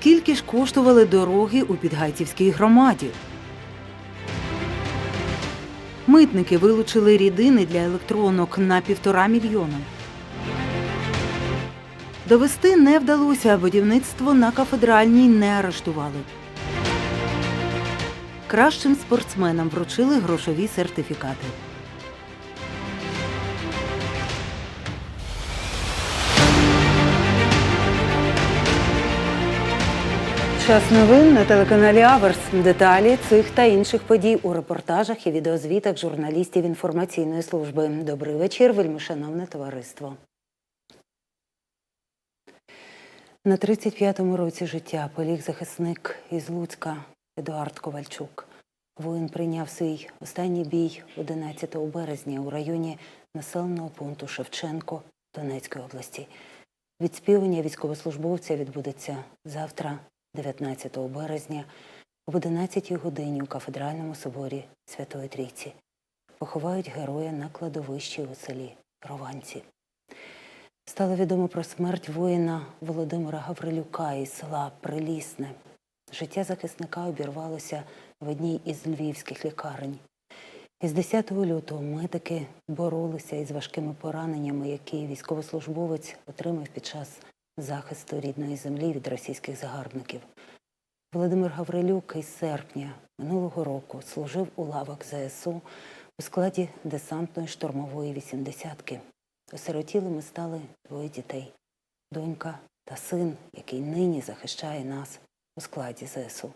Скільки ж коштували дороги у Підгайцівській громаді? Митники вилучили рідини для електронок на півтора мільйона. Довести не вдалося, а будівництво на кафедральній не арештували. Кращим спортсменам вручили грошові сертифікати. Час новин на телеканалі Аверс. Деталі цих та інших подій у репортажах і відеозвітах журналістів інформаційної служби. Добрий вечір, вельмишановне товариство. На 35-му році життя поліг захисник із Луцька Едуард Ковальчук. Воїн прийняв свій останній бій 11 березня у районі населеного пункту Шевченко Донецької області. Відспівання військовослужбовця відбудеться завтра, 19 березня, об 11 годині у кафедральному соборі Святої Трійці. Поховають героя на кладовищі у селі Рованці. Стало відомо про смерть воїна Володимира Гаврилюка із села Прилісне. Життя захисника обірвалося в одній із львівських лікарень. Із 10 лютого медики боролися із важкими пораненнями, які військовослужбовець отримав під час захисту рідної землі від російських загарбників. Володимир Гаврилюк із серпня минулого року служив у лавах ЗСУ у складі десантної штурмової вісімдесятки. Осиротілими стали двоє дітей донька та син, який нині захищає нас у складі ЗСУ.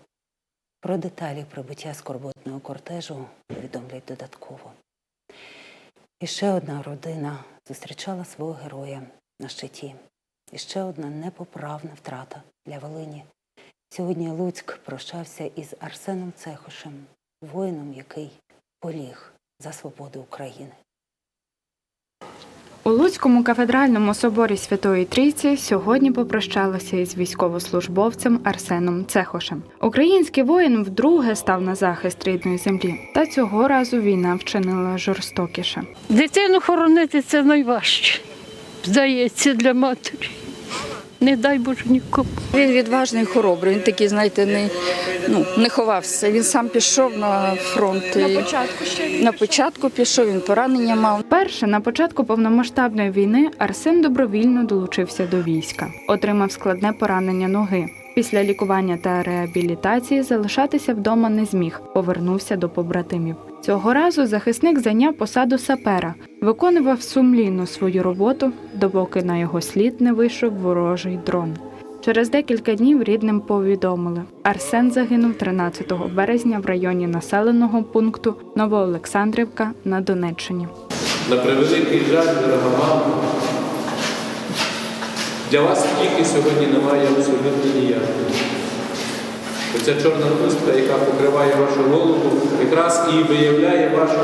Про деталі прибуття скорботного кортежу повідомлять додатково. І ще одна родина зустрічала свого героя на щиті. І ще одна непоправна втрата для Волині. Сьогодні Луцьк прощався із Арсеном Цехошем, воїном, який поліг за свободу України. У Луцькому кафедральному соборі Святої Трійці сьогодні попрощалися із військовослужбовцем Арсеном Цехошем. Український воїн вдруге став на захист рідної землі, та цього разу війна вчинила жорстокіше. Дитину хоронити це найважче, здається, для матері. Не дай Боже нікому. Він відважний, хоробрий. Він такий, знаєте, не, ну, не ховався. Він сам пішов на фронт. На початку ще на початку пішов, він поранення мав. Перше на початку повномасштабної війни Арсен добровільно долучився до війська, отримав складне поранення ноги. Після лікування та реабілітації залишатися вдома не зміг, повернувся до побратимів. Цього разу захисник зайняв посаду сапера, виконував сумлінно свою роботу, допоки на його слід не вийшов ворожий дрон. Через декілька днів рідним повідомили, Арсен загинув 13 березня в районі населеного пункту Новоолександрівка на Донеччині. На превеликий жаль, дорога мама, для вас тільки сьогодні немає абсолютно ніякої. Оця чорна хустка, яка покриває вашу голову, якраз і виявляє вашу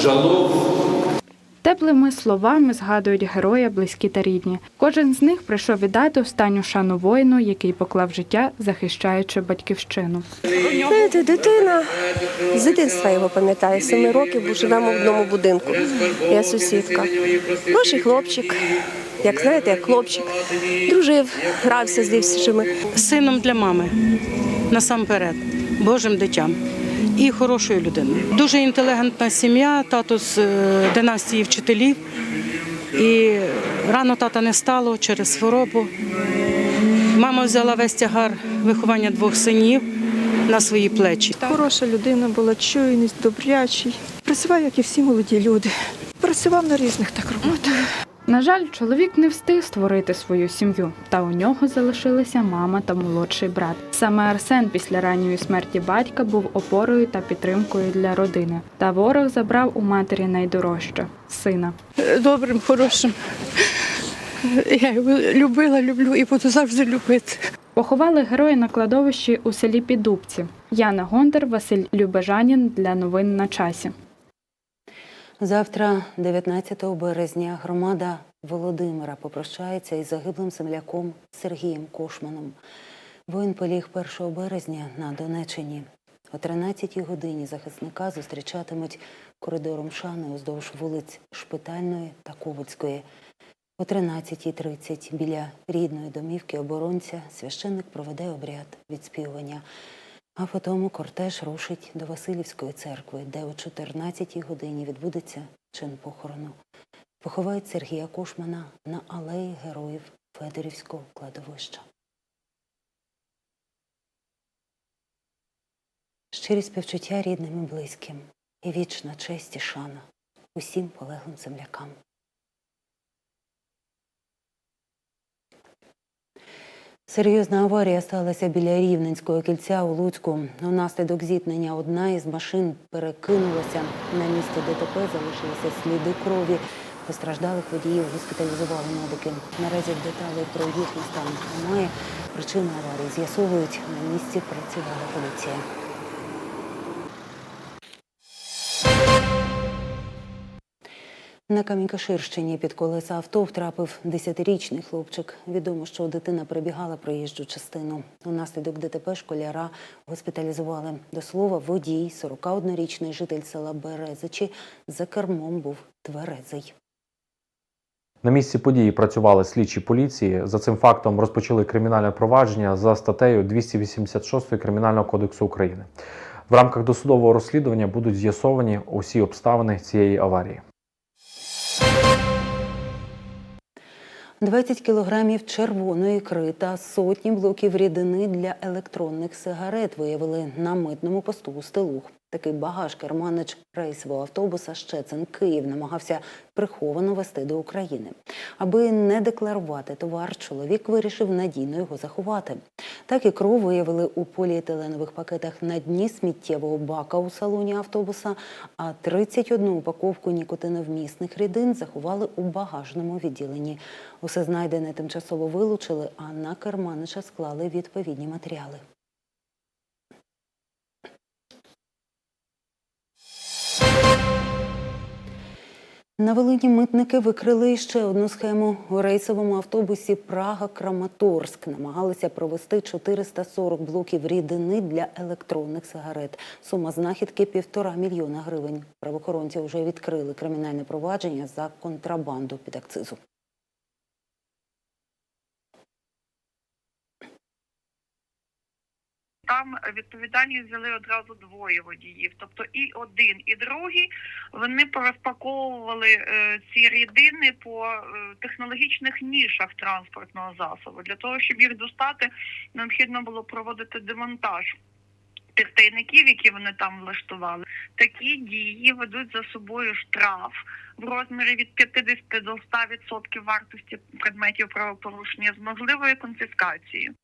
жалобу. Теплими словами згадують героя, близькі та рідні. Кожен з них прийшов віддати останню шану воїну, який поклав життя, захищаючи батьківщину. Знаєте, дитина з дитинства його пам'ятає, семи років, бо живемо в одному будинку. Я сусідка. Божий хлопчик, як знаєте, як хлопчик, дружив, грався з дівчинами. сином для мами насамперед, Божим дитям і хорошою людиною. Дуже інтелігентна сім'я, тато з е, династії вчителів. І рано тата не стало через хворобу. Мама взяла весь тягар виховання двох синів на свої плечі. Хороша людина була, чуйність, добрячий. Працював, як і всі молоді люди. Працював на різних так роботах. На жаль, чоловік не встиг створити свою сім'ю, та у нього залишилися мама та молодший брат. Саме Арсен після ранньої смерті батька був опорою та підтримкою для родини. Та ворог забрав у матері найдорожче сина. Добрим, хорошим. Я його любила, люблю і буду завжди любити. Поховали героя на кладовищі у селі Піддубці. Яна Гондар, Василь Любежанін для новин на часі. Завтра, 19 березня, громада Володимира попрощається із загиблим земляком Сергієм Кошманом. Воїн поліг 1 березня на Донеччині. О 13 годині захисника зустрічатимуть коридором шани уздовж вулиць Шпитальної та Ковальської. О 13.30 біля рідної домівки оборонця священник проведе обряд відспівування, а потім кортеж рушить до Васильівської церкви, де о 14-й годині відбудеться чин похорону. Поховають Сергія Кошмана на алеї героїв Федорівського кладовища. Щирі співчуття рідним і близьким і вічна честь і шана усім полеглим землякам. Серйозна аварія сталася біля Рівненського кільця у Луцьку. Унаслідок зіткнення одна із машин перекинулася. На місці ДТП залишилися сліди крові. Постраждалих водіїв госпіталізували медики. Наразі деталей про їхній стан немає. Причину аварії з'ясовують. На місці працювала поліція. На Камінькаширщині під колеса авто втрапив 10-річний хлопчик. Відомо, що дитина перебігала проїжджу частину. Унаслідок ДТП школяра госпіталізували. До слова, водій, 41-річний житель села Березичі, за кермом був тверезий. На місці події працювали слідчі поліції. За цим фактом розпочали кримінальне провадження за статтею 286 Кримінального кодексу України. В рамках досудового розслідування будуть з'ясовані усі обставини цієї аварії. 20 кілограмів червоної ікри та сотні блоків рідини для електронних сигарет виявили на митному посту у Стелух. Такий багаж керманич рейсового автобуса Щецин Київ намагався приховано вести до України. Аби не декларувати товар, чоловік вирішив надійно його заховати. Так ікру виявили у поліетиленових пакетах на дні сміттєвого бака у салоні автобуса, а 31 упаковку нікотиновмісних рідин заховали у багажному відділенні. Усе знайдене тимчасово вилучили, а на керманича склали відповідні матеріали. На Волині митники викрили ще одну схему. У рейсовому автобусі Прага-Краматорськ намагалися провести 440 блоків рідини для електронних сигарет. Сума знахідки півтора мільйона гривень. Правоохоронці вже відкрили кримінальне провадження за контрабанду під акцизу. Там відповідальність взяли одразу двоє водіїв. Тобто і один, і другий вони порозпаковували е, ці рідини по е, технологічних нішах транспортного засобу. Для того, щоб їх достати, необхідно було проводити демонтаж. Тих тайників, які вони там влаштували, такі дії ведуть за собою штраф в розмірі від 50 до 100% вартості предметів правопорушення з можливою конфіскацією.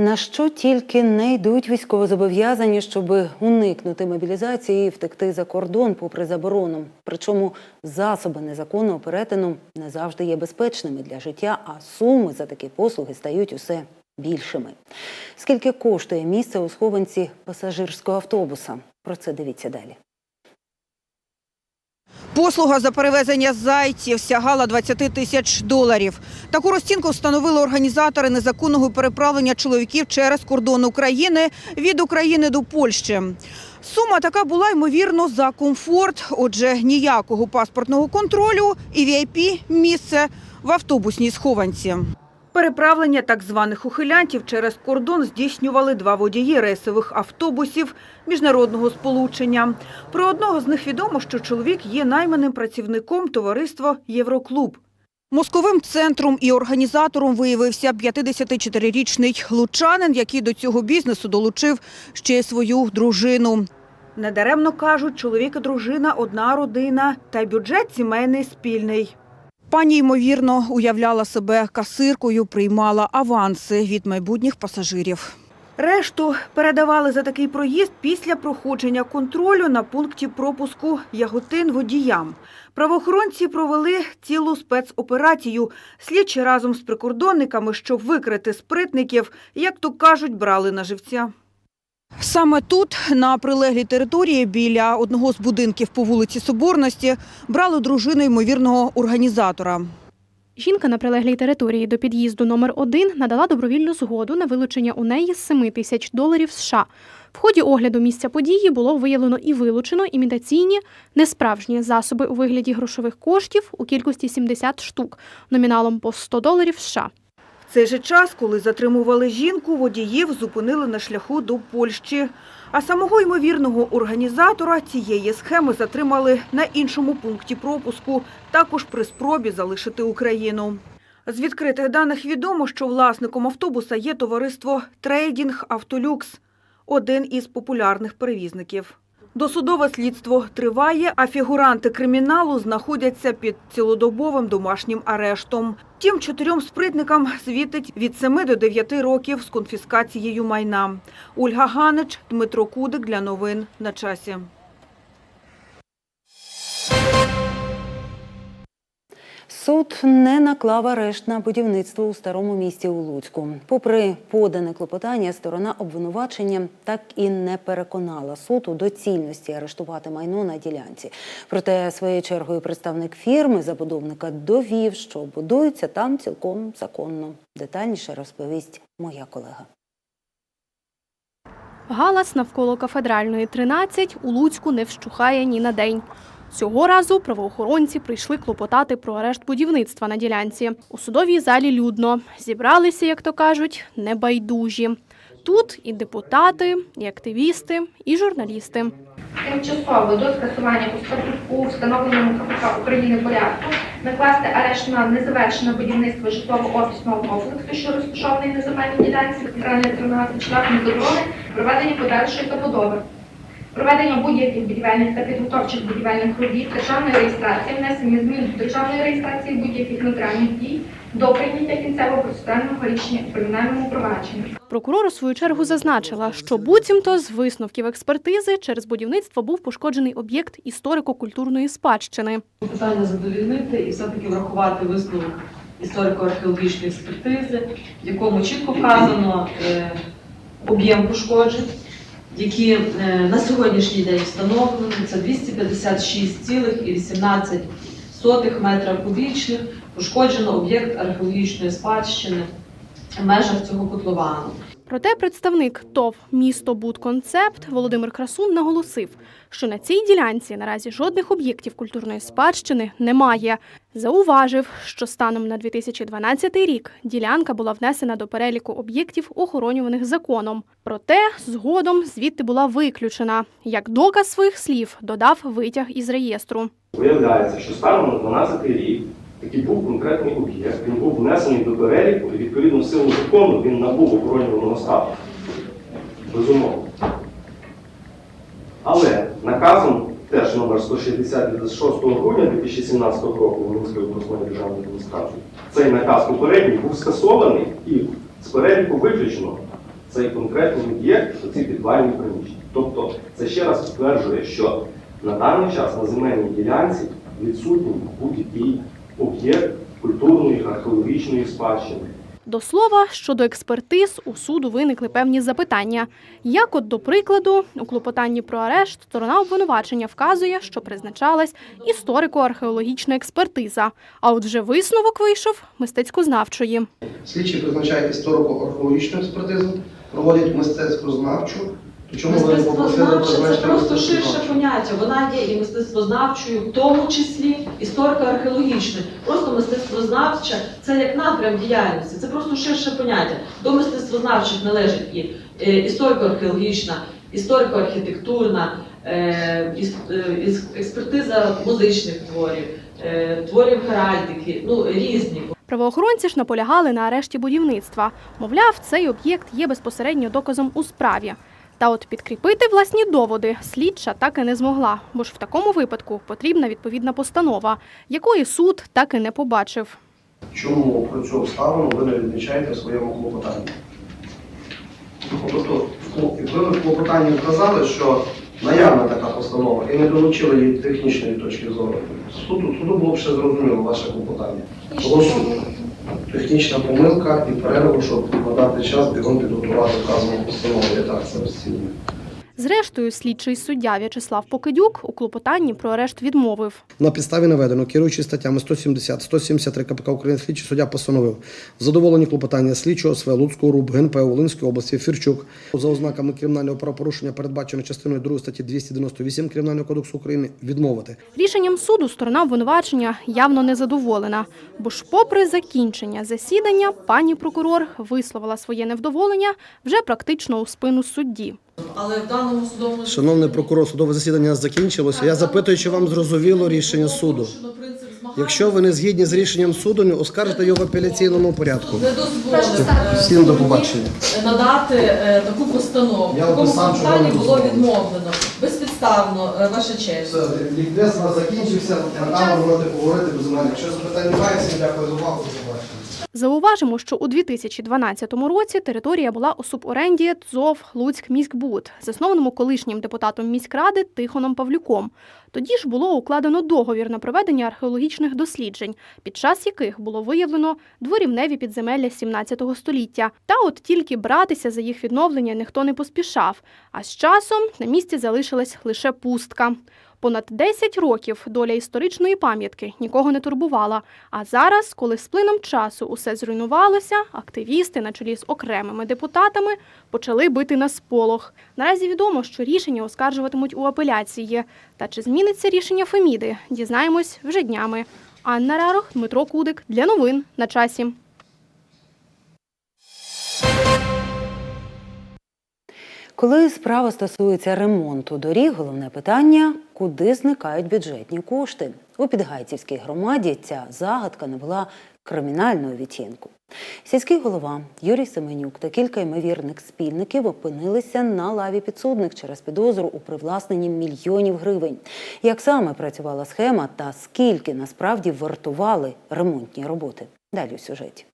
На що тільки не йдуть військовозобов'язані, щоб уникнути мобілізації і втекти за кордон попри заборону. Причому засоби незаконного перетину не завжди є безпечними для життя, а суми за такі послуги стають усе більшими. Скільки коштує місце у схованці пасажирського автобуса? Про це дивіться далі. Послуга за перевезення зайців сягала 20 тисяч доларів. Таку розцінку встановили організатори незаконного переправлення чоловіків через кордон України від України до Польщі. Сума така була ймовірно за комфорт. Отже, ніякого паспортного контролю і vip місце в автобусній схованці. Переправлення так званих ухилянтів через кордон здійснювали два водії рейсових автобусів міжнародного сполучення. Про одного з них відомо, що чоловік є найманим працівником товариства Євроклуб. Мозковим центром і організатором виявився 54-річний лучанин, який до цього бізнесу долучив ще й свою дружину. Недаремно кажуть, чоловік і дружина – одна родина, та й бюджет сімейний спільний. Пані, ймовірно, уявляла себе касиркою, приймала аванси від майбутніх пасажирів. Решту передавали за такий проїзд після проходження контролю на пункті пропуску яготин водіям. Правоохоронці провели цілу спецоперацію. Слідчі разом з прикордонниками, щоб викрити спритників, як то кажуть, брали на живця. Саме тут, на прилеглій території, біля одного з будинків по вулиці Соборності, брали дружину ймовірного організатора. Жінка на прилеглій території до під'їзду номер 1 надала добровільну згоду на вилучення у неї 7 тисяч доларів США. В ході огляду місця події було виявлено і вилучено імітаційні несправжні засоби у вигляді грошових коштів у кількості 70 штук номіналом по 100 доларів США. Цей же час, коли затримували жінку, водіїв зупинили на шляху до Польщі. А самого ймовірного організатора цієї схеми затримали на іншому пункті пропуску, також при спробі залишити Україну. З відкритих даних відомо, що власником автобуса є товариство «Трейдінг Автолюкс», один із популярних перевізників. Досудове слідство триває, а фігуранти криміналу знаходяться під цілодобовим домашнім арештом. Тим чотирьом спритникам світить від 7 до 9 років з конфіскацією майна. Ольга Ганич, Дмитро Кудик для новин на часі. Суд не наклав арешт на будівництво у старому місті у Луцьку. Попри подане клопотання, сторона обвинувачення так і не переконала суд у доцільності арештувати майно на ділянці. Проте своєю чергою представник фірми забудовника довів, що будується там цілком законно. Детальніше розповість моя колега. Галас навколо кафедральної 13 у Луцьку не вщухає ні на день. Цього разу правоохоронці прийшли клопотати про арешт будівництва на ділянці. У судовій залі людно. Зібралися, як то кажуть, небайдужі. Тут і депутати, і активісти, і журналісти. тимчасово до скасування у встановленому КПК України порядку накласти арешт на незавершене будівництво житлово-офісного комплексу, що розташований на земельній ділянці центральної 13 шляхом заборони проведення подальшої забудови. Проведення будь-яких будівельних та підготовчих будівельних робіт, державної реєстрації, внесення змін до державної реєстрації будь-яких нотаріальних дій до прийняття кінцевого процесуального рішення у кримінальному провадженні. Прокурор у свою чергу зазначила, що буцімто з висновків експертизи через будівництво був пошкоджений об'єкт історико-культурної спадщини. питання задовільнити і все-таки врахувати висновок історико-археологічної експертизи, в якому чітко вказано е, об'єм пошкоджень, які е, на сьогоднішній день встановлені. Це 256,18 метра кубічних. Пошкоджено об'єкт археологічної спадщини в межах цього котловану. Проте представник ТОВ «Місто Будконцепт» Володимир Красун наголосив, що на цій ділянці наразі жодних об'єктів культурної спадщини немає. Зауважив, що станом на 2012 рік ділянка була внесена до переліку об'єктів, охоронюваних законом. Проте згодом звідти була виключена. Як доказ своїх слів додав витяг із реєстру. Виявляється, що станом на 12 рік такий був конкретний об'єкт, він був внесений до переліку, і відповідно в силу закону він набув охоронюваного статусу. Безумовно. Але наказом теж номер 160 від 6 грудня 2017 року Волинської обласної державної адміністрації цей наказ попередній був скасований і з переліку виключено цей конкретний об'єкт, ці підвальні приміщення. Тобто це ще раз підтверджує, що на даний час на земельній ділянці відсутній будь-який об'єкт культурної археологічної спадщини. До слова, щодо експертиз у суду виникли певні запитання. Як от, до прикладу, у клопотанні про арешт сторона обвинувачення вказує, що призначалась історико-археологічна експертиза, а от вже висновок вийшов мистецькознавчої. Слідчі призначають історико-археологічну експертизу, проводять мистецтвознавчу. Чому ви не попросили Мистецтвознавча це просто ширше поняття. Вона є і мистецтвознавчою, в тому числі історико-археологічною. Просто мистецтвознавча це як напрям діяльності. Це просто ширше поняття. До мистецтвознавчих належить і е, історико-археологічна, історико-архітектурна, е, е, експертиза музичних творів, творів геральдики, ну різні. Правоохоронці ж наполягали на арешті будівництва. Мовляв, цей об'єкт є безпосередньо доказом у справі. Та от підкріпити власні доводи слідча так і не змогла, бо ж в такому випадку потрібна відповідна постанова, якої суд так і не побачив. Чому про цю обставину ви не відмічаєте в своєму клопотанні? Тобто, ну, ви в клопотанні вказали, що наявна така постанова і не долучили її технічної точки зору, суду, суду було б ще зрозуміло ваше клопотання. Тому що технічна помилка і перерву, щоб надати час бігом підготувати вказану постанову. Я так це розцінюю. Зрештою, слідчий суддя В'ячеслав Покидюк у клопотанні про арешт відмовив. На підставі наведено, керуючи статтями 170, 173 КПК України, слідчий суддя постановив задоволені клопотання слідчого СВ Луцького РУБ ГНП Волинської області Фірчук за ознаками кримінального правопорушення, передбачено частиною 2 статті 298 Кримінального кодексу України, відмовити. Рішенням суду сторона обвинувачення явно не задоволена, бо ж, попри закінчення засідання, пані прокурор висловила своє невдоволення вже практично у спину судді. Але в даному судовому Шановний прокурор, судове засідання закінчилося. Я запитую, чи вам зрозуміло рішення суду. Якщо ви не згідні з рішенням суду, не оскаржите його в апеляційному порядку. не дозволив е, Всім до побачення. надати е, таку постанову. Я В такому описав, що вам було дозволено. відмовлено. Безпідставно, е, ваша честь. Лікбез у нас закінчився. На камеру можете поговорити без мене. Якщо запитань немає, всім дякую за увагу. До побачення. Зауважимо, що у 2012 році територія була у суборенді ТЗОВ Луцьк-Міськбуд, заснованому колишнім депутатом міськради Тихоном Павлюком. Тоді ж було укладено договір на проведення археологічних досліджень, під час яких було виявлено дворівневі підземелля 17 століття. Та от тільки братися за їх відновлення ніхто не поспішав. А з часом на місці залишилась лише пустка. Понад 10 років доля історичної пам'ятки нікого не турбувала. А зараз, коли з плином часу усе зруйнувалося, активісти на чолі з окремими депутатами почали бити на сполох. Наразі відомо, що рішення оскаржуватимуть у апеляції. Та чи зміниться рішення Феміди, дізнаємось вже днями. Анна Рарох, Дмитро Кудик для новин на часі. Коли справа стосується ремонту доріг, головне питання куди зникають бюджетні кошти. У Підгайцівській громаді ця загадка набула кримінального відтінку. Сільський голова Юрій Семенюк та кілька ймовірних спільників опинилися на лаві підсудних через підозру у привласненні мільйонів гривень. Як саме працювала схема та скільки насправді вартували ремонтні роботи? Далі у сюжеті.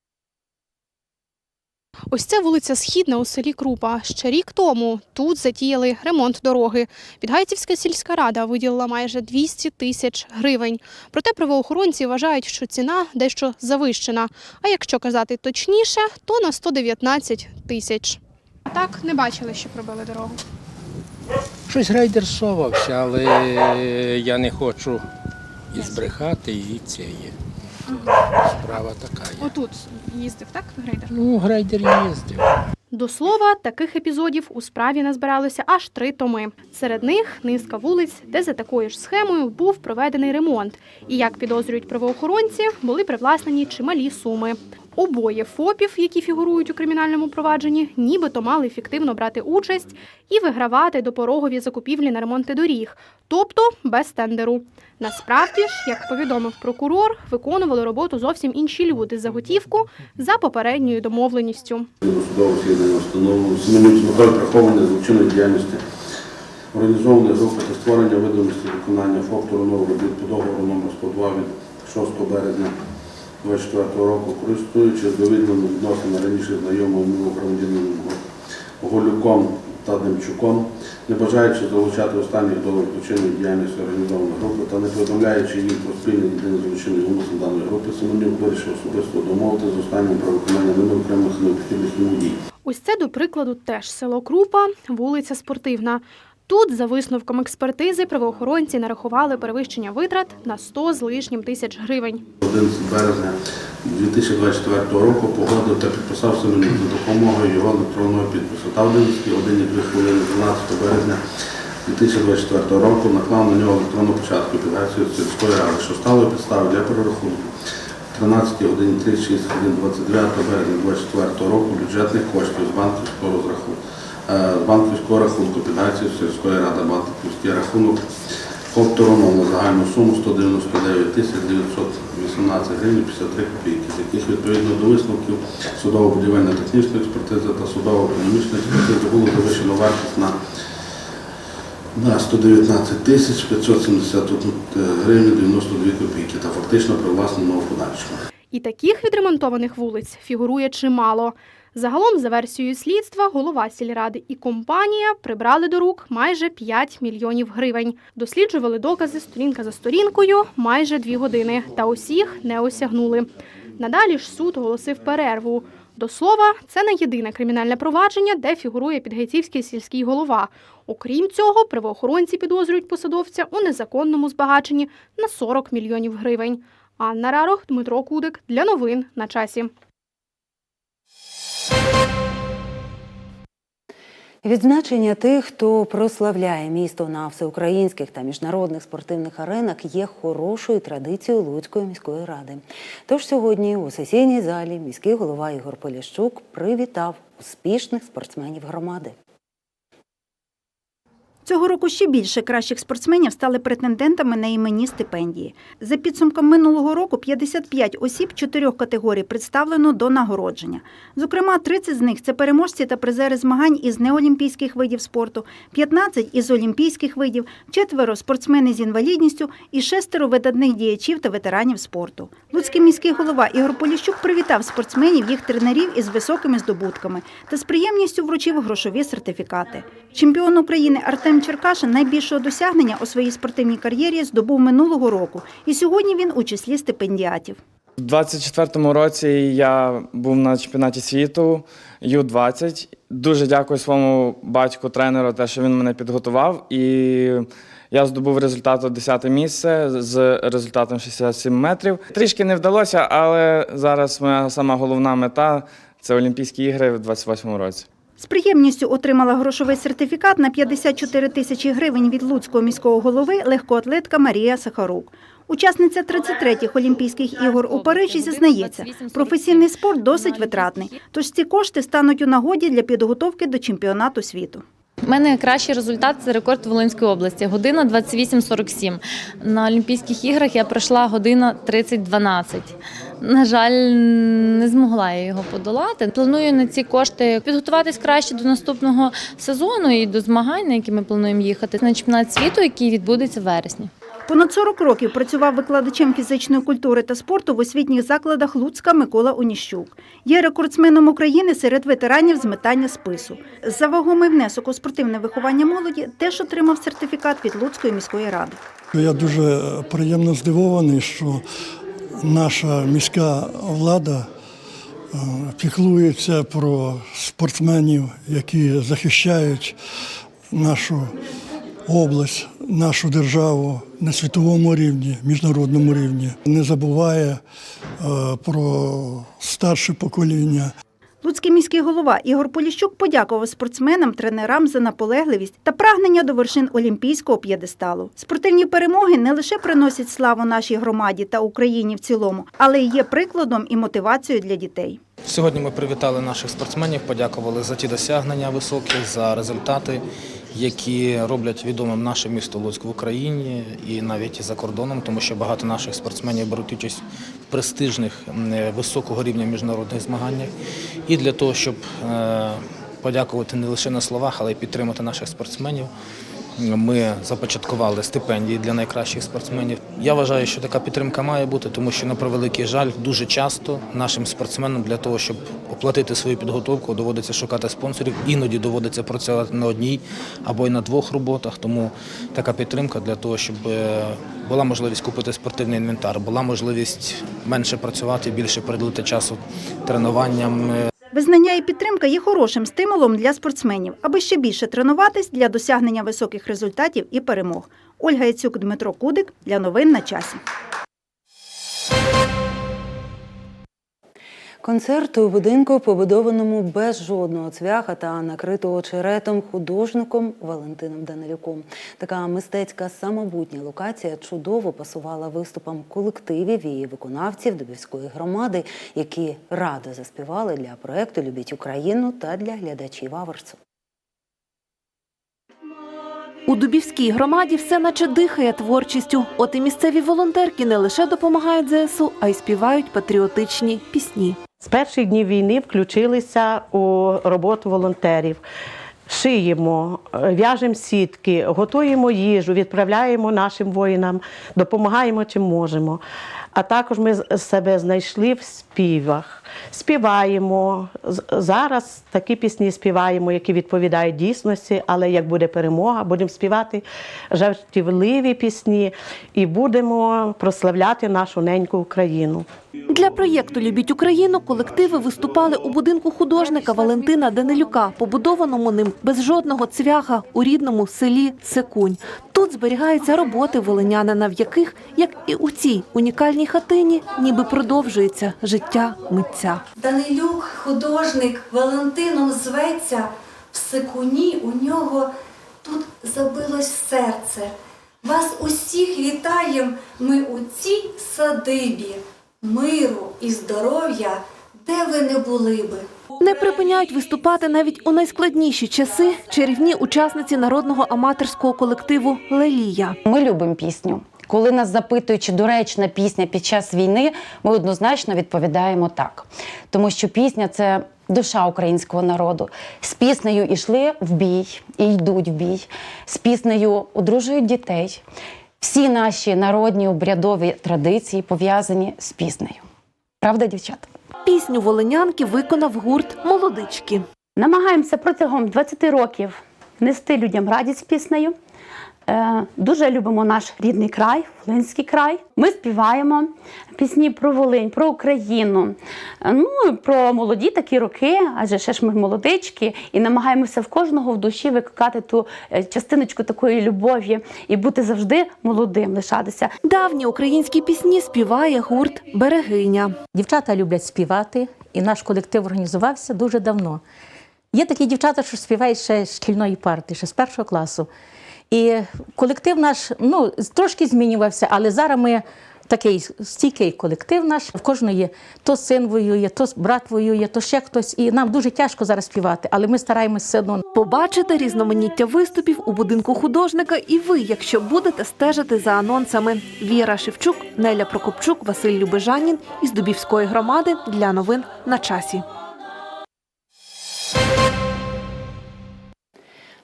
Ось це вулиця Східна у селі Крупа. Ще рік тому тут затіяли ремонт дороги. Підгайцівська сільська рада виділила майже 200 тисяч гривень. Проте правоохоронці вважають, що ціна дещо завищена. А якщо казати точніше, то на 119 тисяч. Так не бачили, що пробили дорогу. Щось рейдер совався, але я не хочу і збрехати, і це є. Справа така є. Отут їздив, так, грейдер? Ну, грейдер їздив. До слова, таких епізодів у справі назбиралося аж три томи. Серед них низка вулиць, де за такою ж схемою був проведений ремонт. І як підозрюють правоохоронці, були привласнені чималі суми. Обоє ФОПів, які фігурують у кримінальному провадженні, нібито мали фіктивно брати участь і вигравати допорогові закупівлі на ремонти доріг, тобто без тендеру. Насправді ж, як повідомив прокурор, виконували роботу зовсім інші люди за готівку за попередньою домовленістю. Судове слідання встановлено метою прихованої злочинної діяльності організованої групи та створення відомості виконання фактору робіт по договору номер 102 від 6 березня 2024 року, користуючись довільними відносинами раніше знайомими громадянином Голюком та Демчуком, не бажаючи залучати останніх до злочинної діяльності організованої групи та не повідомляючи їм про спільний єдиний злочинний умисел даної групи, Семенюк вирішив особисто домовити з останнім про виконання ними окремих необхідних дій. Ось це, до прикладу, теж село Крупа, вулиця Спортивна. Тут, за висновком експертизи, правоохоронці нарахували перевищення витрат на 100 з лишнім тисяч гривень. 11 березня 2024 року погодив та підписав Семенюк за допомогою його електронного підпису. Та в 11 годині 2 хвилини 12 березня 2024 року наклав на нього електронну початку підгацію сільської ради, що стало підставою для перерахунку. 13 годині 36 хвилин 29 березня 2024 року бюджетних коштів з банківського розрахунку. Е, банківського рахунку підгацію сільської ради банківський рахунок Фоптороном на загальну суму 199 тисяч 918 гривень 53 копійки, з яких відповідно до висновків судово-будівельна технічна експертиза та судово-економічна експертиза було завищено вартість на, на 119 тисяч 571 гривень 92 копійки та фактично привласнено в подальшому. І таких відремонтованих вулиць фігурує чимало. Загалом, за версією слідства, голова сільради і компанія прибрали до рук майже 5 мільйонів гривень. Досліджували докази сторінка за сторінкою майже дві години, та усіх не осягнули. Надалі ж суд оголосив перерву. До слова, це не єдине кримінальне провадження, де фігурує підгайцівський сільський голова. Окрім цього, правоохоронці підозрюють посадовця у незаконному збагаченні на 40 мільйонів гривень. Анна Рарох, Дмитро Кудик для новин на часі. Відзначення тих, хто прославляє місто на всеукраїнських та міжнародних спортивних аренах, є хорошою традицією Луцької міської ради. Тож сьогодні у сесійній залі міський голова Ігор Поліщук привітав успішних спортсменів громади. Цього року ще більше кращих спортсменів стали претендентами на іменні стипендії. За підсумком минулого року 55 осіб чотирьох категорій представлено до нагородження. Зокрема, 30 з них це переможці та призери змагань із неолімпійських видів спорту, 15 із олімпійських видів, четверо спортсмени з інвалідністю і шестеро видатних діячів та ветеранів спорту. Луцький міський голова Ігор Поліщук привітав спортсменів, їх тренерів із високими здобутками та з приємністю вручив грошові сертифікати. Чемпіон України Артем Черкашин найбільшого досягнення у своїй спортивній кар'єрі здобув минулого року, і сьогодні він у числі стипендіатів. У 24-му році я був на чемпіонаті світу Ю-20. Дуже дякую своєму батьку, тренеру, те, що він мене підготував. І я здобув результат 10 місце з результатом 67 метрів. Трішки не вдалося, але зараз моя сама головна мета це Олімпійські ігри в 28-му році. З приємністю отримала грошовий сертифікат на 54 тисячі гривень від Луцького міського голови легкоатлетка Марія Сахарук. Учасниця 33-х Олімпійських ігор у Парижі зізнається, професійний спорт досить витратний, тож ці кошти стануть у нагоді для підготовки до чемпіонату світу. У мене кращий результат це рекорд Волинської області. Година 28.47. На Олімпійських іграх я пройшла година 30.12. На жаль, не змогла я його подолати. Планую на ці кошти підготуватись краще до наступного сезону і до змагань, на які ми плануємо їхати. На чемпіонат світу, який відбудеться в вересні. Понад 40 років працював викладачем фізичної культури та спорту в освітніх закладах Луцька Микола Оніщук. Є рекордсменом України серед ветеранів з метання спису. За вагомий внесок у спортивне виховання молоді теж отримав сертифікат від Луцької міської ради. Я дуже приємно здивований, що наша міська влада е, піклується про спортсменів, які захищають нашу область, нашу державу на світовому рівні, міжнародному рівні. Не забуває е, про старше покоління. Луцький міський голова Ігор Поліщук подякував спортсменам, тренерам за наполегливість та прагнення до вершин олімпійського п'єдесталу. Спортивні перемоги не лише приносять славу нашій громаді та Україні в цілому, але й є прикладом і мотивацією для дітей. Сьогодні ми привітали наших спортсменів, подякували за ті досягнення високі, за результати, які роблять відомим наше місто Луцьк в Україні і навіть за кордоном, тому що багато наших спортсменів беруть участь в престижних м, високого рівня міжнародних змаганнях. І для того, щоб е, подякувати не лише на словах, але й підтримати наших спортсменів. Ми започаткували стипендії для найкращих спортсменів. Я вважаю, що така підтримка має бути, тому що на превеликий жаль, дуже часто нашим спортсменам для того, щоб оплатити свою підготовку, доводиться шукати спонсорів. Іноді доводиться працювати на одній або й на двох роботах. Тому така підтримка для того, щоб е, була можливість купити спортивний інвентар, була можливість менше працювати, більше приділити часу тренуванням. Визнання і підтримка є хорошим стимулом для спортсменів, аби ще більше тренуватись для досягнення високих результатів і перемог. Ольга Яцюк, Дмитро Кудик для новин на часі. Концерт у будинку, побудованому без жодного цвяха та накритого очеретом художником Валентином Данилюком. Така мистецька самобутня локація чудово пасувала виступам колективів і виконавців Дубівської громади, які радо заспівали для проекту Любіть Україну та для глядачів Аверсу. У Дубівській громаді все наче дихає творчістю. От і місцеві волонтерки не лише допомагають ЗСУ, а й співають патріотичні пісні. З перших днів війни включилися у роботу волонтерів. Шиємо, в'яжемо сітки, готуємо їжу, відправляємо нашим воїнам, допомагаємо чим можемо. А також ми себе знайшли в співах. Співаємо. Зараз такі пісні співаємо, які відповідають дійсності, але як буде перемога, будемо співати жартівливі пісні і будемо прославляти нашу неньку Україну. Для проєкту Любіть Україну колективи виступали у будинку художника Валентина Данилюка, побудованому ним без жодного цвяха у рідному селі Секунь. Тут зберігаються роботи волинянина, в яких, як і у цій унікальній хатині, ніби продовжується життя митця. Данилюк, художник, Валентином зветься, в секуні у нього тут забилось серце. Вас усіх вітаєм ми у цій садибі, миру і здоров'я, де ви не були би. Не припиняють виступати навіть у найскладніші часи чарівні учасниці народного аматорського колективу Лелія. Ми любимо пісню. Коли нас запитують, чи доречна пісня під час війни, ми однозначно відповідаємо так. Тому що пісня це душа українського народу. З піснею йшли в бій і йдуть в бій. З піснею одружують дітей. Всі наші народні обрядові традиції пов'язані з піснею. Правда, дівчата? Пісню волинянки виконав гурт Молодички. Намагаємося протягом 20 років нести людям радість піснею. Е, Дуже любимо наш рідний край, Волинський край. Ми співаємо пісні про Волинь, про Україну, е, ну про молоді такі роки, адже ще ж ми молодички, і намагаємося в кожного в душі викликати ту е, частиночку такої любові і бути завжди молодим, лишатися. Давні українські пісні співає гурт Берегиня. Дівчата люблять співати, і наш колектив організувався дуже давно. Є такі дівчата, що співають ще з шкільної парти, ще з першого класу. І колектив наш ну, трошки змінювався, але зараз ми такий стійкий колектив наш. В кожної то син воює, то брат воює, то ще хтось. І нам дуже тяжко зараз співати, але ми стараємося все одно. Побачите різноманіття виступів у будинку художника і ви, якщо будете стежити за анонсами. Віра Шевчук, Неля Прокопчук, Василь Любежанін із Дубівської громади для новин на часі.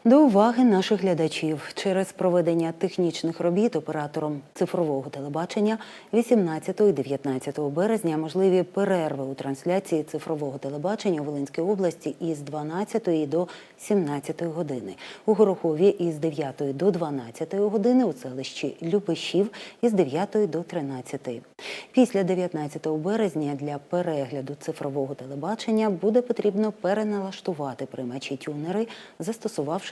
До уваги наших глядачів через проведення технічних робіт оператором цифрового телебачення 18 і 19 березня можливі перерви у трансляції цифрового телебачення у Волинській області із 12 до 17 години, у Горохові із 9 до 12 години, у селищі Любишів із 9 до 13. Після 19 березня для перегляду цифрового телебачення буде потрібно переналаштувати приймачі тюнери, застосувавши